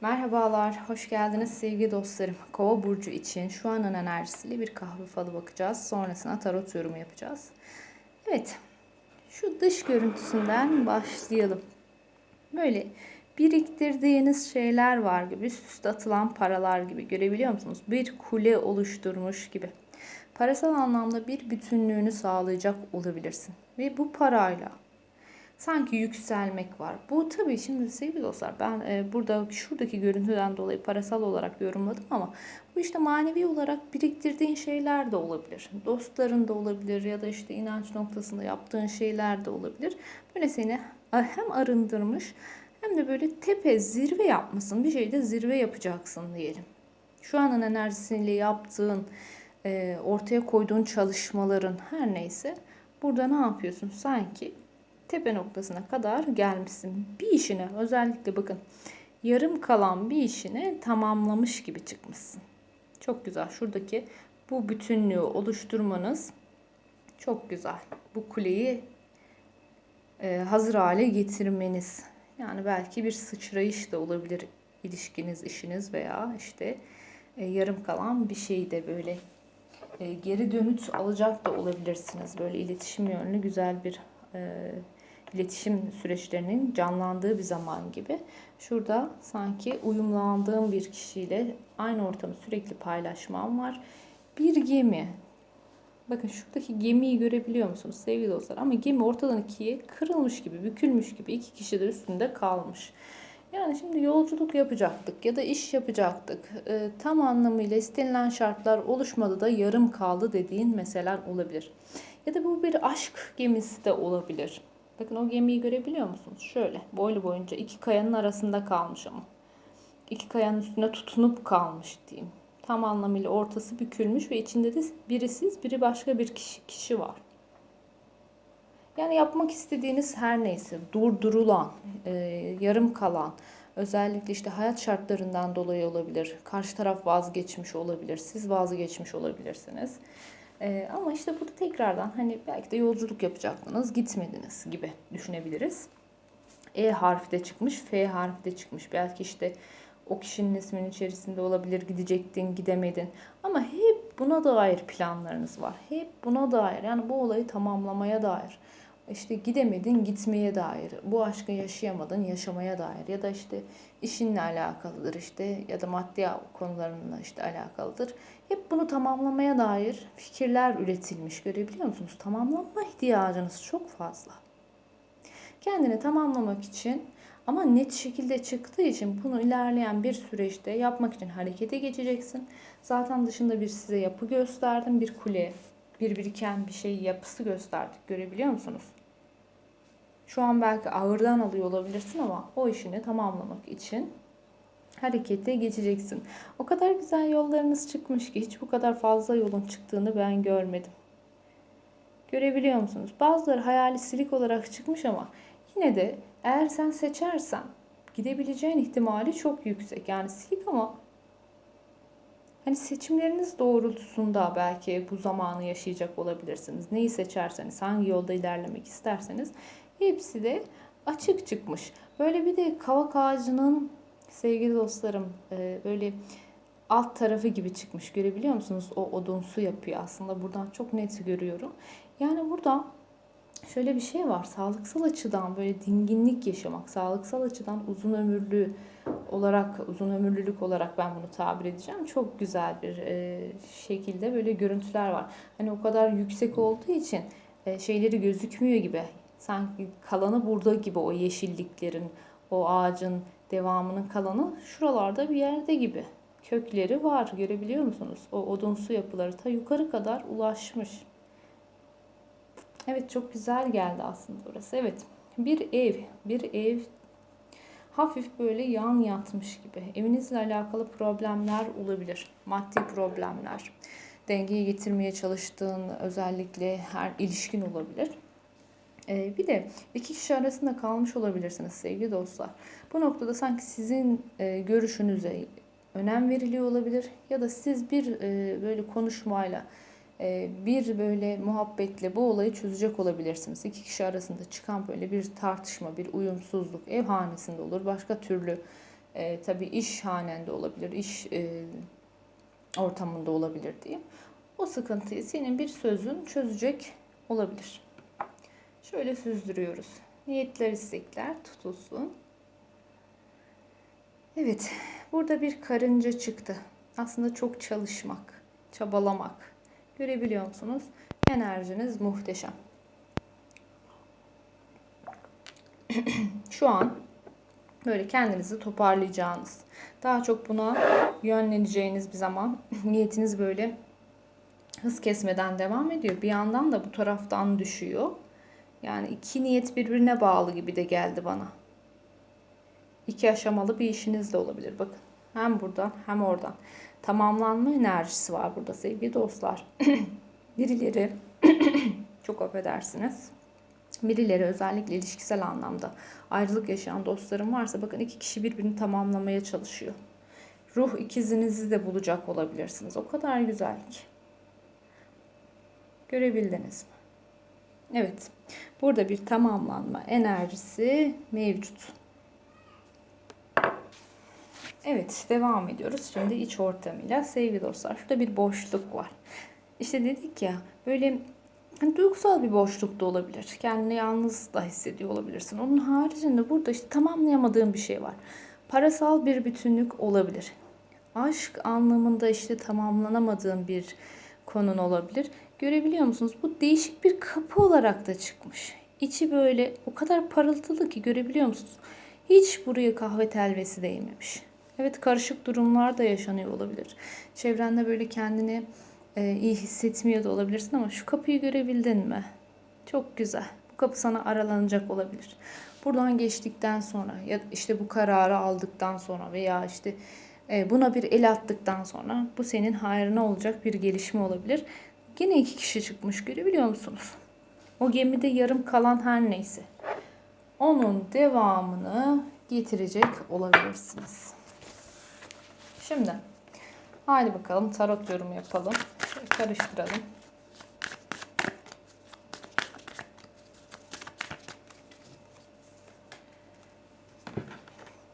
Merhabalar, hoş geldiniz sevgili dostlarım. Kova burcu için şu anın enerjisiyle bir kahve falı bakacağız. Sonrasında tarot yorumu yapacağız. Evet, şu dış görüntüsünden başlayalım. Böyle biriktirdiğiniz şeyler var gibi, üst üste atılan paralar gibi görebiliyor musunuz? Bir kule oluşturmuş gibi. Parasal anlamda bir bütünlüğünü sağlayacak olabilirsin. Ve bu parayla sanki yükselmek var. Bu tabii şimdi sevgili dostlar ben e, burada şuradaki görüntüden dolayı parasal olarak yorumladım ama bu işte manevi olarak biriktirdiğin şeyler de olabilir. Dostların da olabilir ya da işte inanç noktasında yaptığın şeyler de olabilir. Böyle seni hem arındırmış hem de böyle tepe zirve yapmasın. Bir şeyde zirve yapacaksın diyelim. Şu anın enerjisiyle yaptığın, e, ortaya koyduğun çalışmaların her neyse burada ne yapıyorsun? Sanki tepe noktasına kadar gelmişsin. Bir işine özellikle bakın yarım kalan bir işini tamamlamış gibi çıkmışsın. Çok güzel. Şuradaki bu bütünlüğü oluşturmanız çok güzel. Bu kuleyi e, hazır hale getirmeniz. Yani belki bir sıçrayış da olabilir ilişkiniz, işiniz veya işte e, yarım kalan bir şeyi de böyle e, geri dönüt alacak da olabilirsiniz. Böyle iletişim yönlü güzel bir iletişim süreçlerinin canlandığı bir zaman gibi. Şurada sanki uyumlandığım bir kişiyle aynı ortamı sürekli paylaşmam var. Bir gemi. Bakın şuradaki gemiyi görebiliyor musunuz sevgili dostlar? Ama gemi ortadan ikiye kırılmış gibi, bükülmüş gibi iki kişi de üstünde kalmış. Yani şimdi yolculuk yapacaktık ya da iş yapacaktık. E, tam anlamıyla istenilen şartlar oluşmadı da yarım kaldı dediğin meseleler olabilir. Ya da bu bir aşk gemisi de olabilir. Bakın o gemiyi görebiliyor musunuz? Şöyle boylu boyunca iki kayanın arasında kalmış ama. İki kayanın üstünde tutunup kalmış diyeyim. Tam anlamıyla ortası bükülmüş ve içinde de biri siz, biri başka bir kişi, kişi var. Yani yapmak istediğiniz her neyse durdurulan, e, yarım kalan, özellikle işte hayat şartlarından dolayı olabilir. Karşı taraf vazgeçmiş olabilir, siz vazgeçmiş olabilirsiniz. Ee, ama işte burada tekrardan hani belki de yolculuk yapacaktınız, gitmediniz gibi düşünebiliriz. E harfi de çıkmış, F harfi de çıkmış. Belki işte o kişinin isminin içerisinde olabilir, gidecektin, gidemedin. Ama hep buna dair planlarınız var. Hep buna dair yani bu olayı tamamlamaya dair. İşte gidemedin, gitmeye dair. Bu aşkı yaşayamadın, yaşamaya dair. Ya da işte işinle alakalıdır işte ya da maddi konularınla işte alakalıdır. Hep bunu tamamlamaya dair fikirler üretilmiş. Görebiliyor musunuz? Tamamlanma ihtiyacınız çok fazla. Kendini tamamlamak için ama net şekilde çıktığı için bunu ilerleyen bir süreçte yapmak için harekete geçeceksin. Zaten dışında bir size yapı gösterdim. Bir kule, bir biriken bir şey yapısı gösterdik. Görebiliyor musunuz? Şu an belki ağırdan alıyor olabilirsin ama o işini tamamlamak için harekete geçeceksin. O kadar güzel yollarınız çıkmış ki hiç bu kadar fazla yolun çıktığını ben görmedim. Görebiliyor musunuz? Bazıları hayali silik olarak çıkmış ama yine de eğer sen seçersen gidebileceğin ihtimali çok yüksek. Yani silik ama hani seçimleriniz doğrultusunda belki bu zamanı yaşayacak olabilirsiniz. Neyi seçerseniz, hangi yolda ilerlemek isterseniz hepsi de açık çıkmış. Böyle bir de kavak ağacının sevgili dostlarım e, böyle alt tarafı gibi çıkmış. Görebiliyor musunuz? O odunsu yapıyor aslında. Buradan çok net görüyorum. Yani burada şöyle bir şey var. Sağlıksal açıdan böyle dinginlik yaşamak, sağlıksal açıdan uzun ömürlü olarak, uzun ömürlülük olarak ben bunu tabir edeceğim. Çok güzel bir e, şekilde böyle görüntüler var. Hani o kadar yüksek olduğu için e, şeyleri gözükmüyor gibi. Sanki kalanı burada gibi o yeşilliklerin, o ağacın devamının kalanı şuralarda bir yerde gibi. Kökleri var görebiliyor musunuz? O odunsu yapıları ta yukarı kadar ulaşmış. Evet çok güzel geldi aslında burası. Evet bir ev, bir ev hafif böyle yan yatmış gibi. Evinizle alakalı problemler olabilir. Maddi problemler. Dengeyi getirmeye çalıştığın özellikle her ilişkin olabilir. Ee, bir de iki kişi arasında kalmış olabilirsiniz sevgili dostlar. Bu noktada sanki sizin e, görüşünüze önem veriliyor olabilir ya da siz bir e, böyle konuşmayla e, bir böyle muhabbetle bu olayı çözecek olabilirsiniz. İki kişi arasında çıkan böyle bir tartışma, bir uyumsuzluk ev hanesinde olur, başka türlü E, tabii iş hanende olabilir, iş e, ortamında olabilir diyeyim. O sıkıntıyı senin bir sözün çözecek olabilir. Şöyle süzdürüyoruz. Niyetler, istekler tutulsun. Evet, burada bir karınca çıktı. Aslında çok çalışmak, çabalamak. Görebiliyor musunuz? Enerjiniz muhteşem. Şu an böyle kendinizi toparlayacağınız, daha çok buna yönleneceğiniz bir zaman niyetiniz böyle hız kesmeden devam ediyor. Bir yandan da bu taraftan düşüyor. Yani iki niyet birbirine bağlı gibi de geldi bana. İki aşamalı bir işiniz de olabilir. Bakın hem buradan hem oradan. Tamamlanma enerjisi var burada sevgili dostlar. Birileri çok affedersiniz. Birileri özellikle ilişkisel anlamda ayrılık yaşayan dostlarım varsa bakın iki kişi birbirini tamamlamaya çalışıyor. Ruh ikizinizi de bulacak olabilirsiniz. O kadar güzel ki. Görebildiniz mi? Evet. Burada bir tamamlanma enerjisi mevcut. Evet, devam ediyoruz. Şimdi iç ortamıyla sevgili dostlar. Şurada bir boşluk var. İşte dedik ya, böyle hani duygusal bir boşluk da olabilir. Kendini yalnız da hissediyor olabilirsin. Onun haricinde burada işte tamamlayamadığın bir şey var. Parasal bir bütünlük olabilir. Aşk anlamında işte tamamlanamadığın bir konun olabilir. Görebiliyor musunuz? Bu değişik bir kapı olarak da çıkmış. İçi böyle o kadar parıltılı ki görebiliyor musunuz? Hiç buraya kahve telvesi değmemiş. Evet karışık durumlar da yaşanıyor olabilir. Çevrende böyle kendini e, iyi hissetmiyor da olabilirsin ama şu kapıyı görebildin mi? Çok güzel. Bu kapı sana aralanacak olabilir. Buradan geçtikten sonra ya işte bu kararı aldıktan sonra veya işte buna bir el attıktan sonra bu senin hayrına olacak bir gelişme olabilir. Yine iki kişi çıkmış görebiliyor musunuz? O gemide yarım kalan her neyse. Onun devamını getirecek olabilirsiniz. Şimdi haydi bakalım tarot yorumu yapalım. Karıştıralım.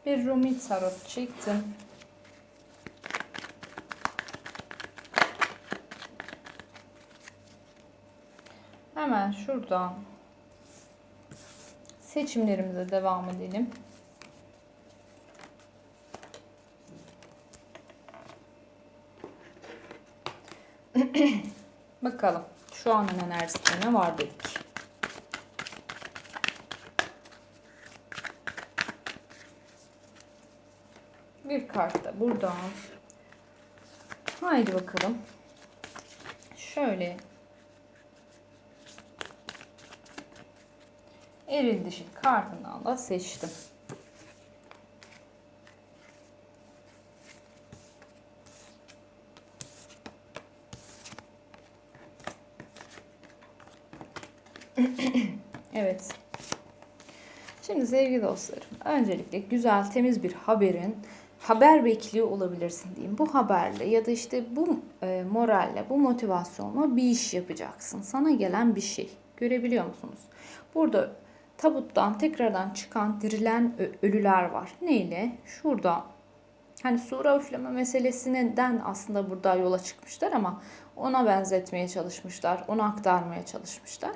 Bir Rumi tarot çektim. Şuradan seçimlerimize devam edelim. Bakalım şu anın enerjisinde ne var dedik. Bir kart da buradan. Haydi bakalım. Şöyle eril dişil kartından da seçtim. evet. Şimdi sevgili dostlarım, öncelikle güzel, temiz bir haberin haber bekliyor olabilirsin diyeyim. Bu haberle ya da işte bu e, moralle, bu motivasyonla bir iş yapacaksın. Sana gelen bir şey. Görebiliyor musunuz? Burada tabuttan tekrardan çıkan dirilen ölüler var. Neyle? Şurada hani sura üfleme meselesinden aslında burada yola çıkmışlar ama ona benzetmeye çalışmışlar, ona aktarmaya çalışmışlar.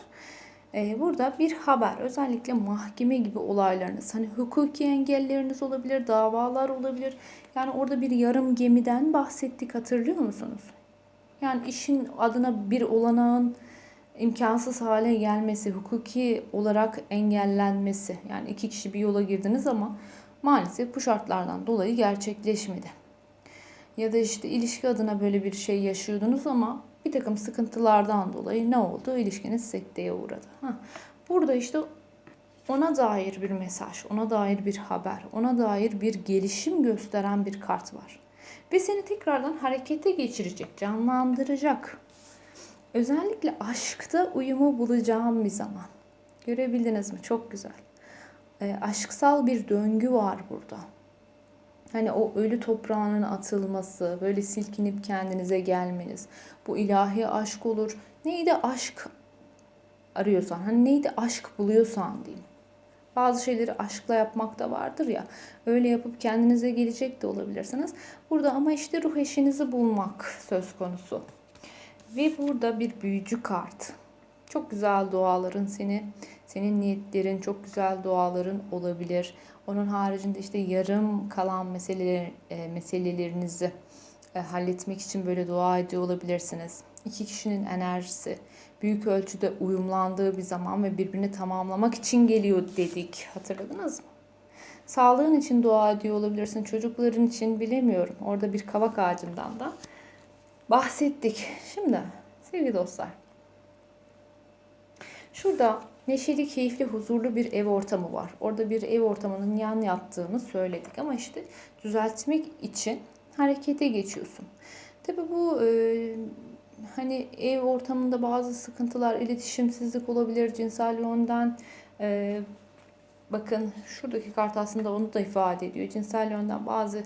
Ee, burada bir haber, özellikle mahkeme gibi olaylarınız, hani hukuki engelleriniz olabilir, davalar olabilir. Yani orada bir yarım gemiden bahsettik hatırlıyor musunuz? Yani işin adına bir olanağın imkansız hale gelmesi, hukuki olarak engellenmesi. Yani iki kişi bir yola girdiniz ama maalesef bu şartlardan dolayı gerçekleşmedi. Ya da işte ilişki adına böyle bir şey yaşıyordunuz ama bir takım sıkıntılardan dolayı ne oldu? İlişkiniz sekteye uğradı. Heh. Burada işte ona dair bir mesaj, ona dair bir haber, ona dair bir gelişim gösteren bir kart var. Ve seni tekrardan harekete geçirecek, canlandıracak. Özellikle aşkta uyumu bulacağım bir zaman. Görebildiniz mi? Çok güzel. E, aşksal bir döngü var burada. Hani o ölü toprağının atılması, böyle silkinip kendinize gelmeniz. Bu ilahi aşk olur. Neydi aşk arıyorsan, hani neydi aşk buluyorsan diyeyim. Bazı şeyleri aşkla yapmak da vardır ya. Öyle yapıp kendinize gelecek de olabilirsiniz. Burada ama işte ruh eşinizi bulmak söz konusu. Ve burada bir büyücü kart. Çok güzel duaların seni, senin niyetlerin, çok güzel duaların olabilir. Onun haricinde işte yarım kalan meseleler, e, meselelerinizi e, halletmek için böyle dua ediyor olabilirsiniz. İki kişinin enerjisi büyük ölçüde uyumlandığı bir zaman ve birbirini tamamlamak için geliyor dedik. Hatırladınız mı? Sağlığın için dua ediyor olabilirsin. Çocukların için bilemiyorum. Orada bir kavak ağacından da bahsettik. Şimdi sevgili dostlar. Şurada neşeli, keyifli, huzurlu bir ev ortamı var. Orada bir ev ortamının yan yattığını söyledik ama işte düzeltmek için harekete geçiyorsun. Tabi bu e, hani ev ortamında bazı sıkıntılar, iletişimsizlik olabilir, cinsel yönden e, bakın şuradaki kart aslında onu da ifade ediyor. Cinsel yönden bazı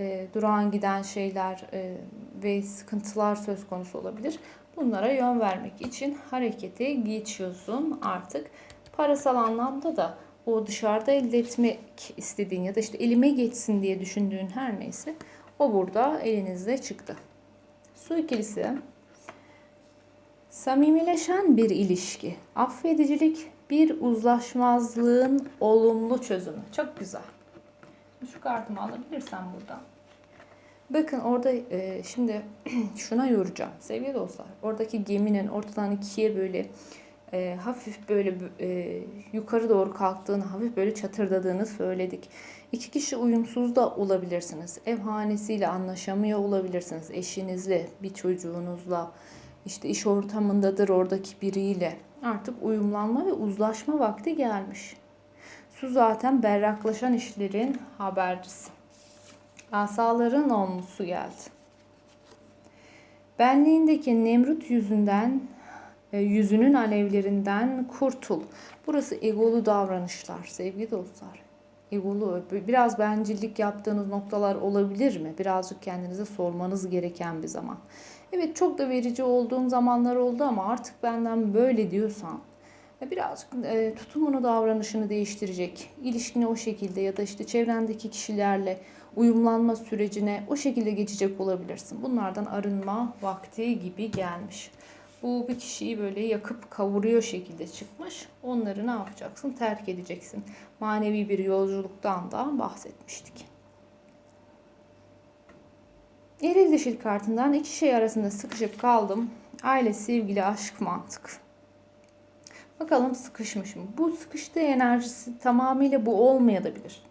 e, durağan giden şeyler e, ve sıkıntılar söz konusu olabilir. Bunlara yön vermek için harekete geçiyorsun artık. Parasal anlamda da o dışarıda elde etmek istediğin ya da işte elime geçsin diye düşündüğün her neyse o burada elinizde çıktı. Su ikilisi samimileşen bir ilişki, affedicilik, bir uzlaşmazlığın olumlu çözümü. Çok güzel. Şu kartımı alabilirsem buradan. Bakın orada e, şimdi şuna yoracağım sevgili dostlar. Oradaki geminin ortadan ikiye böyle e, hafif böyle e, yukarı doğru kalktığını, hafif böyle çatırdadığını söyledik. İki kişi uyumsuz da olabilirsiniz. Ev hanesiyle anlaşamıyor olabilirsiniz. Eşinizle, bir çocuğunuzla, işte iş ortamındadır oradaki biriyle. Artık uyumlanma ve uzlaşma vakti gelmiş. Su zaten berraklaşan işlerin habercisi. Asaların olmusu geldi. Benliğindeki Nemrut yüzünden, e, yüzünün alevlerinden kurtul. Burası egolu davranışlar sevgili dostlar. Egolu, biraz bencillik yaptığınız noktalar olabilir mi? Birazcık kendinize sormanız gereken bir zaman. Evet çok da verici olduğum zamanlar oldu ama artık benden böyle diyorsan birazcık e, tutumunu, davranışını değiştirecek. İlişkini o şekilde ya da işte çevrendeki kişilerle uyumlanma sürecine o şekilde geçecek olabilirsin. Bunlardan arınma vakti gibi gelmiş. Bu bir kişiyi böyle yakıp kavuruyor şekilde çıkmış. Onları ne yapacaksın? Terk edeceksin. Manevi bir yolculuktan da bahsetmiştik. Eril dişil kartından iki şey arasında sıkışıp kaldım. Aile, sevgili, aşk, mantık. Bakalım sıkışmış mı? Bu sıkıştığı enerjisi tamamıyla bu olmayabilir.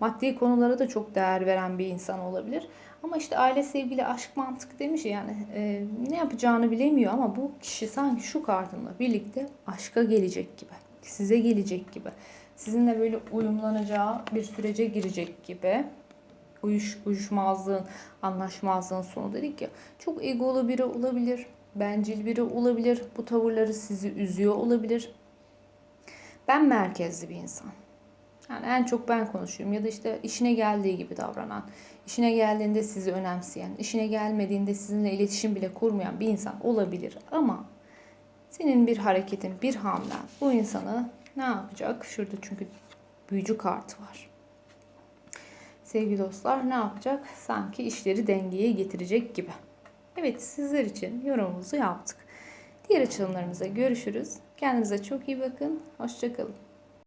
Maddi konulara da çok değer veren bir insan olabilir. Ama işte aile, sevgili, aşk, mantık demiş ya yani e, ne yapacağını bilemiyor ama bu kişi sanki şu kartınla birlikte aşka gelecek gibi. Size gelecek gibi. Sizinle böyle uyumlanacağı bir sürece girecek gibi. Uyuş, uyuşmazlığın, anlaşmazlığın sonu dedik ya. Çok egolu biri olabilir. Bencil biri olabilir. Bu tavırları sizi üzüyor olabilir. Ben merkezli bir insan. Yani en çok ben konuşuyorum ya da işte işine geldiği gibi davranan, işine geldiğinde sizi önemseyen, işine gelmediğinde sizinle iletişim bile kurmayan bir insan olabilir. Ama senin bir hareketin, bir hamlen bu insanı ne yapacak? Şurada çünkü büyücü kartı var. Sevgili dostlar ne yapacak? Sanki işleri dengeye getirecek gibi. Evet sizler için yorumumuzu yaptık. Diğer açılımlarımıza görüşürüz. Kendinize çok iyi bakın. Hoşçakalın.